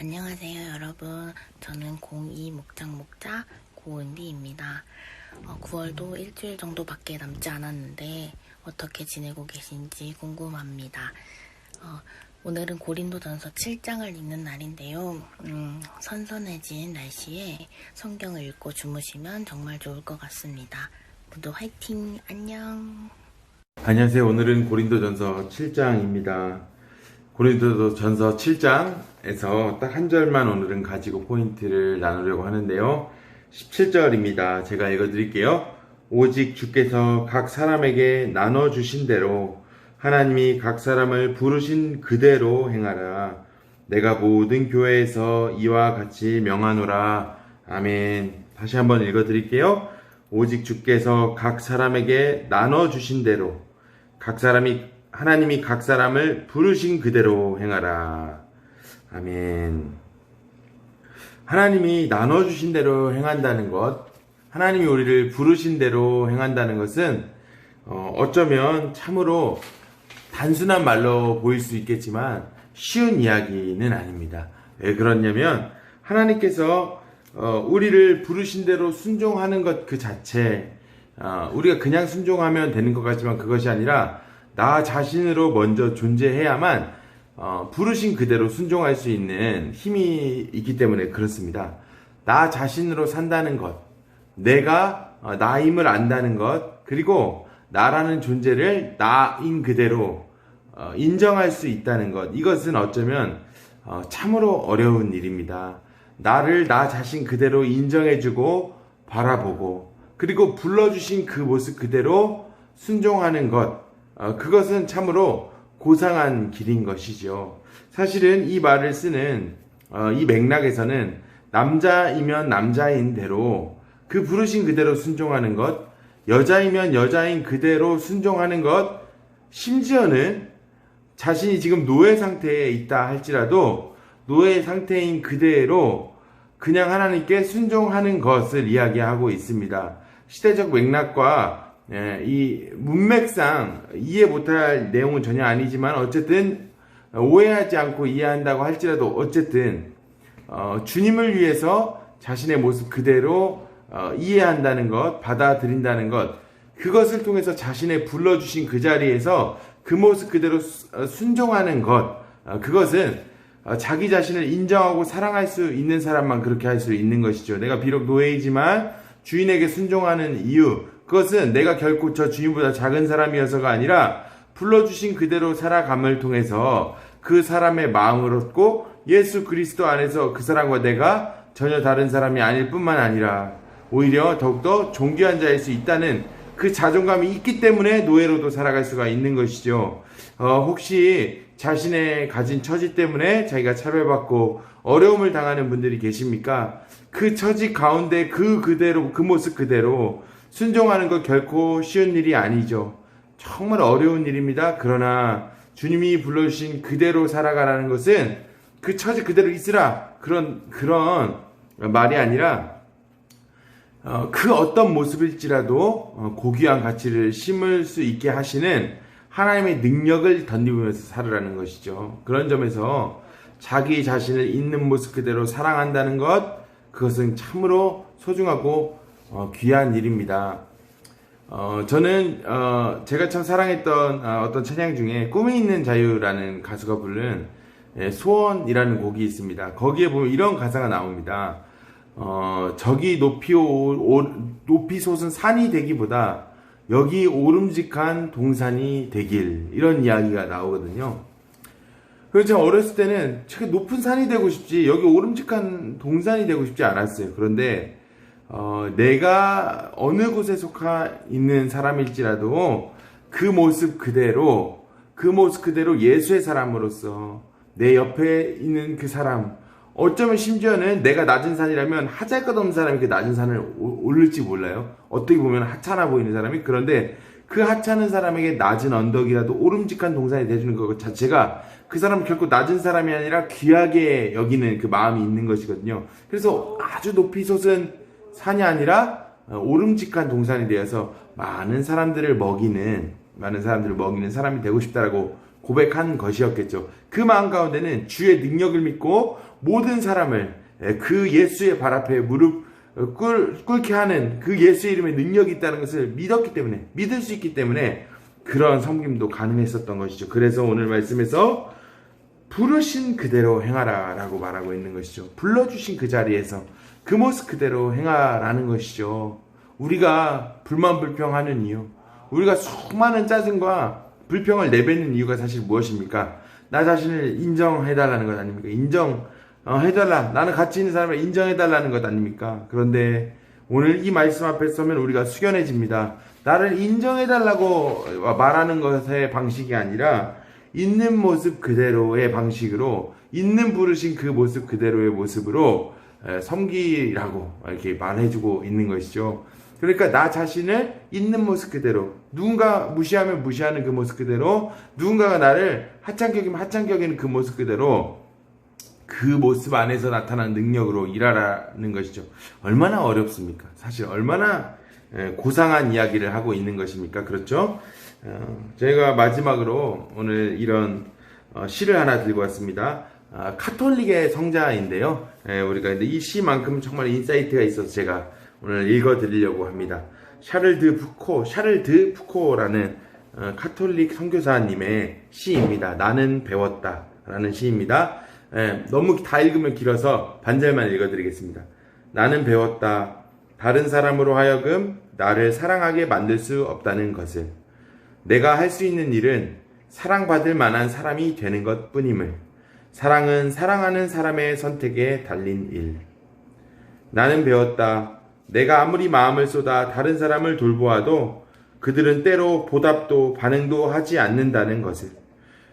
안녕하세요, 여러분. 저는 02 목장 목자 고은비입니다. 어, 9월도 일주일 정도밖에 남지 않았는데 어떻게 지내고 계신지 궁금합니다. 어, 오늘은 고린도전서 7장을 읽는 날인데요. 음, 선선해진 날씨에 성경을 읽고 주무시면 정말 좋을 것 같습니다. 모두 화이팅! 안녕! 안녕하세요. 오늘은 고린도전서 7장입니다. 고린도전서 7장에서 딱 한 절만 오늘은 가지고 포인트를 나누려고 하는데요. 17절입니다. 제가 읽어드릴게요. 오직 주께서 각 사람에게 나눠주신 대로 하나님이 각 사람을 부르신 그대로 행하라. 내가 모든 교회에서 이와 같이 명하노라. 아멘. 다시 한번 읽어드릴게요. 오직 주께서 각 사람에게 나눠주신 대로 각 사람이 하나님이 각 사람을 부르신 그대로 행하라. 아멘. 하나님이 나눠주신 대로 행한다는 것, 하나님이 우리를 부르신 대로 행한다는 것은 어, 어쩌면 참으로 단순한 말로 보일 수 있겠지만 쉬운 이야기는 아닙니다. 왜 그러냐면 하나님께서 어, 우리를 부르신 대로 순종하는 것 그 자체 어, 우리가 그냥 순종하면 되는 것 같지만 그것이 아니라 나 자신으로 먼저 존재해야만 어, 부르신 그대로 순종할 수 있는 힘이 있기 때문에 그렇습니다. 나 자신으로 산다는 것, 내가 어, 나임을 안다는 것, 그리고 나라는 존재를 나인 그대로 어, 인정할 수 있다는 것, 이것은 어쩌면 어, 참으로 어려운 일입니다. 나를 나 자신 그대로 인정해주고 바라보고 그리고 불러주신 그 모습 그대로 순종하는 것, 어, 그것은 참으로 고상한 길인 것이죠. 사실은 이 말을 쓰는 어, 이 맥락에서는 남자이면 남자인 대로 그 부르신 그대로 순종하는 것, 여자이면 여자인 그대로 순종하는 것, 심지어는 자신이 지금 노예 상태에 있다 할지라도 노예 상태인 그대로 그냥 하나님께 순종하는 것을 이야기하고 있습니다. 시대적 맥락과 예, 이 문맥상 이해 못할 내용은 전혀 아니지만 어쨌든 오해하지 않고 이해한다고 할지라도 어쨌든 어, 주님을 위해서 자신의 모습 그대로 어, 이해한다는 것, 받아들인다는 것, 그것을 통해서 자신의 불러주신 그 자리에서 그 모습 그대로 수- 어, 순종하는 것, 어, 그것은 어, 자기 자신을 인정하고 사랑할 수 있는 사람만 그렇게 할 수 있는 것이죠. 내가 비록 노예이지만 주인에게 순종하는 이유, 그것은 내가 결코 저 주인보다 작은 사람이어서가 아니라 불러주신 그대로 살아감을 통해서 그 사람의 마음을 얻고 예수 그리스도 안에서 그 사람과 내가 전혀 다른 사람이 아닐 뿐만 아니라 오히려 더욱더 존귀한 자일 수 있다는 그 자존감이 있기 때문에 노예로도 살아갈 수가 있는 것이죠. 어, 혹시 자신의 가진 처지 때문에 자기가 차별받고 어려움을 당하는 분들이 계십니까? 그 처지 가운데 그 그대로, 그 모습 그대로 순종하는 것 결코 쉬운 일이 아니죠. 정말 어려운 일입니다. 그러나 주님이 불러주신 그대로 살아가라는 것은 그 처지 그대로 있으라. 그런, 그런 말이 아니라 어, 그 어떤 모습일지라도 어, 고귀한 가치를 심을 수 있게 하시는 하나님의 능력을 덧입으면서 살으라는 것이죠. 그런 점에서 자기 자신을 있는 모습 그대로 사랑한다는 것, 그것은 참으로 소중하고 어, 귀한 일입니다. 어, 저는 어, 제가 참 사랑했던 어, 떤 찬양 중에 꿈이 있는 자유라는 가수가 부른 예, 소원이라는 곡이 있습니다. 거기에 보면 이런 가사가 나옵니다. 어, 저기 높이 오, 오- 높이 솟은 산이 되기보다 여기 오름직한 동산이 되길 이런 이야기가 나오거든요. 그래서 제가 어렸을 때는 저기 높은 산이 되고 싶지 여기 오름직한 동산이 되고 싶지 않았어요. 그런데 어, 내가 어느 곳에 속하 있는 사람일지라도 그 모습 그대로 그 모습 그대로 예수의 사람으로서 내 옆에 있는 그 사람 어쩌면 심지어는 내가 낮은 산이라면 하잘 것 없는 사람이 그 낮은 산을 오- 오를지 몰라요. 어떻게 보면 하찮아 보이는 사람이 그런데 그 하찮은 사람에게 낮은 언덕이라도 오름직한 동산이 돼주는 것 자체가 그 사람은 결코 낮은 사람이 아니라 귀하게 여기는 그 마음이 있는 것이거든요. 그래서 아주 높이 솟은 산이 아니라 어, 오름직한 동산이 되어서 많은 사람들을 먹이는 많은 사람들을 먹이는 사람이 되고 싶다라고 고백한 것이었겠죠. 그 마음 가운데는 주의 능력을 믿고 모든 사람을 예, 그 예수의 발 앞에 무릎 어, 꿇, 꿇게 하는 그 예수 이름의 능력이 있다는 것을 믿었기 때문에 믿을 수 있기 때문에 그런 섬김도 가능했었던 것이죠. 그래서 오늘 말씀에서 부르신 그대로 행하라라고 말하고 있는 것이죠. 불러주신 그 자리에서 그 모습 그대로 행하라는 것이죠. 우리가 불만 불평하는 이유, 우리가 수많은 짜증과 불평을 내뱉는 이유가 사실 무엇입니까? 나 자신을 인정해달라는 것 아닙니까? 인정, 어, 해달라. 나는 가치 있는 사람을 인정해달라는 것 아닙니까? 그런데 오늘 이 말씀 앞에 서면 우리가 숙연해집니다. 나를 인정해달라고 말하는 것의 방식이 아니라 있는 모습 그대로의 방식으로 있는 부르신 그 모습 그대로의 모습으로 에, 섬기라고 이렇게 말해주고 있는 것이죠. 그러니까 나 자신을 있는 모습 그대로 누군가 무시하면 무시하는 그 모습 그대로 누군가가 나를 하찮게 여기면 하찮게 여기는 그 모습 그대로 그 모습 안에서 나타나는 능력으로 일하라는 것이죠. 얼마나 어렵습니까? 사실 얼마나 에, 고상한 이야기를 하고 있는 것입니까? 그렇죠? 어, 저희가 마지막으로 오늘 이런 어, 시를 하나 들고 왔습니다. 아, 카톨릭의 성자인데요. 예, 우리가 근데 이 시만큼 정말 인사이트가 있어서 제가 오늘 읽어드리려고 합니다. 샤를 드 푸코, 샤를 드 푸코라는 어, 카톨릭 선교사님의 시입니다. 나는 배웠다라는 시입니다. 예, 너무 다 읽으면 길어서 반절만 읽어드리겠습니다. 나는 배웠다. 다른 사람으로 하여금 나를 사랑하게 만들 수 없다는 것을. 내가 할 수 있는 일은 사랑받을 만한 사람이 되는 것 뿐임을. 사랑은 사랑하는 사람의 선택에 달린 일. 나는 배웠다. 내가 아무리 마음을 쏟아 다른 사람을 돌보아도 그들은 때로 보답도 반응도 하지 않는다는 것을.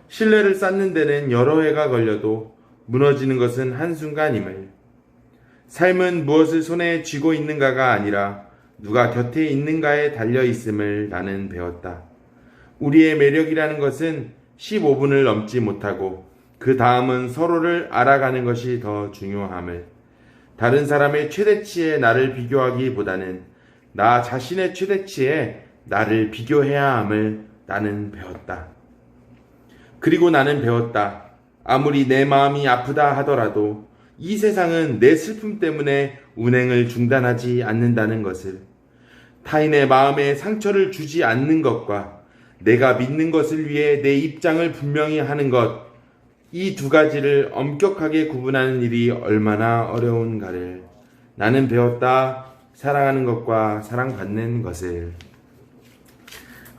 신뢰를 쌓는 데는 여러 해가 걸려도 무너지는 것은 한순간임을. 삶은 무엇을 손에 쥐고 있는가가 아니라 누가 곁에 있는가에 달려 있음을 나는 배웠다. 우리의 매력이라는 것은 15분을 넘지 못하고 그 다음은 서로를 알아가는 것이 더 중요함을. 다른 사람의 최대치에 나를 비교하기보다는 나 자신의 최대치에 나를 비교해야 함을 나는 배웠다. 그리고 나는 배웠다. 아무리 내 마음이 아프다 하더라도 이 세상은 내 슬픔 때문에 운행을 중단하지 않는다는 것을. 타인의 마음에 상처를 주지 않는 것과 내가 믿는 것을 위해 내 입장을 분명히 하는 것, 이 두 가지를 엄격하게 구분하는 일이 얼마나 어려운가를 나는 배웠다. 사랑하는 것과 사랑받는 것을.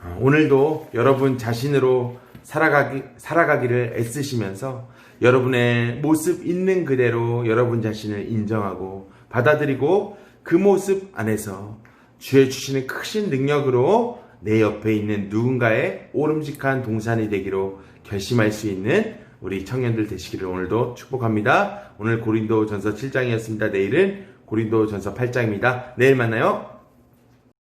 아, 오늘도 여러분 자신으로 살아가기, 살아가기를 애쓰시면서 여러분의 모습 있는 그대로 여러분 자신을 인정하고 받아들이고 그 모습 안에서 주의 주시는 크신 능력으로 내 옆에 있는 누군가의 오름직한 동산이 되기로 결심할 수 있는 우리 청년들 되시기를 오늘도 축복합니다. 오늘 고린도 전서 7장이었습니다. 내일은 고린도 전서 8장입니다. 내일 만나요.